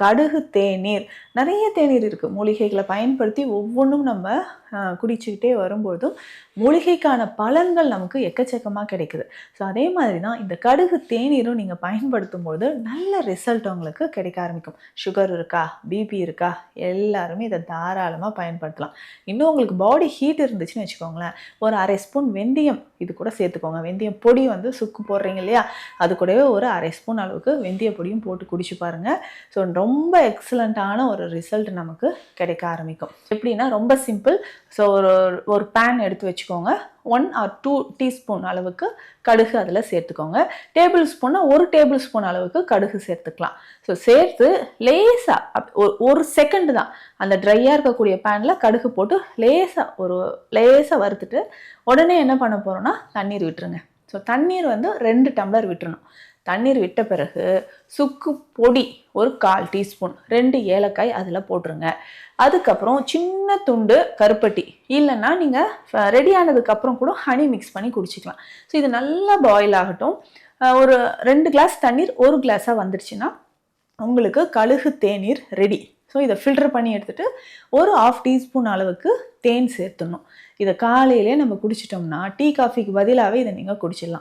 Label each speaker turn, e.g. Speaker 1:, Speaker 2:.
Speaker 1: கடுகு தேநீர். நிறைய தேநீர் இருக்குது மூலிகைகளை பயன்படுத்தி ஒவ்வொன்றும் நம்ம குடிச்சுக்கிட்டே வரும்போதும் மூலிகைக்கான பலன்கள் நமக்கு எக்கச்சக்கமாக கிடைக்குது. ஸோ அதே மாதிரி தான் இந்த கடுகு தேநீரும் நீங்கள் பயன்படுத்தும் போது நல்ல ரிசல்ட் உங்களுக்கு கிடைக்க ஆரம்பிக்கும். சுகர் இருக்கா பிபி இருக்கா எல்லாருமே இதை தாராளமாக பயன்படுத்தலாம். இன்னும் உங்களுக்கு பாடி ஹீட் இருந்துச்சுன்னு வச்சுக்கோங்களேன் ஒரு அரை ஸ்பூன் வெந்தயம் இது கூட சேர்த்துக்கோங்க. வெந்தயம் பொடி வந்து சுக்கு போடுறீங்க இல்லையா அது கூடவே ஒரு அரை ஸ்பூன் அளவுக்கு வெந்தய பொடியும் போட்டு குடிச்சு பாருங்கள் ஸோ ரொம்ப எக்ஸலண்ட்டான ஒரு ரிசல்ட் நமக்கு கிடைக்க ஆரம்பிக்கும். எப்படின்னா ரொம்ப சிம்பிள் ஸோ ஒரு ஒரு பேன் எடுத்து வச்சுக்கோங்க. ஒன் ஆர் டூ டீஸ்பூன் அளவுக்கு கடுகு அதில் சேர்த்துக்கோங்க. டேபிள் ஸ்பூன்னா ஒரு டேபிள் ஸ்பூன் அளவுக்கு கடுகு சேர்த்துக்கலாம். ஸோ சேர்த்து லேசாக ஒரு செகண்ட் தான். அந்த ட்ரையாக இருக்கக்கூடிய பேனில் கடுகு போட்டு லேசாக ஒரு லேசாக வறுத்துட்டு உடனே என்ன பண்ண போகிறோன்னா தண்ணீர் விட்டுருங்க. ஸோ தண்ணீர் வந்து ரெண்டு டம்ளர் விட்டுறணும். தண்ணீர் விட்ட பிறகு சுக்கு பொடி ஒரு கால் டீஸ்பூன் ரெண்டு ஏலக்காய் அதில் போட்டுருங்க. அதுக்கப்புறம் சின்ன துண்டு கருப்பட்டி. இல்லைன்னா நீங்கள் ரெடி ஆனதுக்கப்புறம் கூட ஹனி மிக்ஸ் பண்ணி குடிச்சிக்கலாம். ஸோ இது நல்லா பாயில் ஆகட்டும். ஒரு ரெண்டு கிளாஸ் தண்ணீர் ஒரு கிளாஸாக வந்துடுச்சுன்னா உங்களுக்கு கழுகு தேநீர் ரெடி ஸோ இதை ஃபில்டர் பண்ணி எடுத்துகிட்டு ஒரு ஆஃப் டீஸ்பூன் அளவுக்கு தேன் சேர்த்துடணும். இதை காலையிலே நம்ம குடிச்சிட்டோம்னா டீ காஃபிக்கு பதிலாகவே இதை நீங்கள் குடிச்சிடலாம்.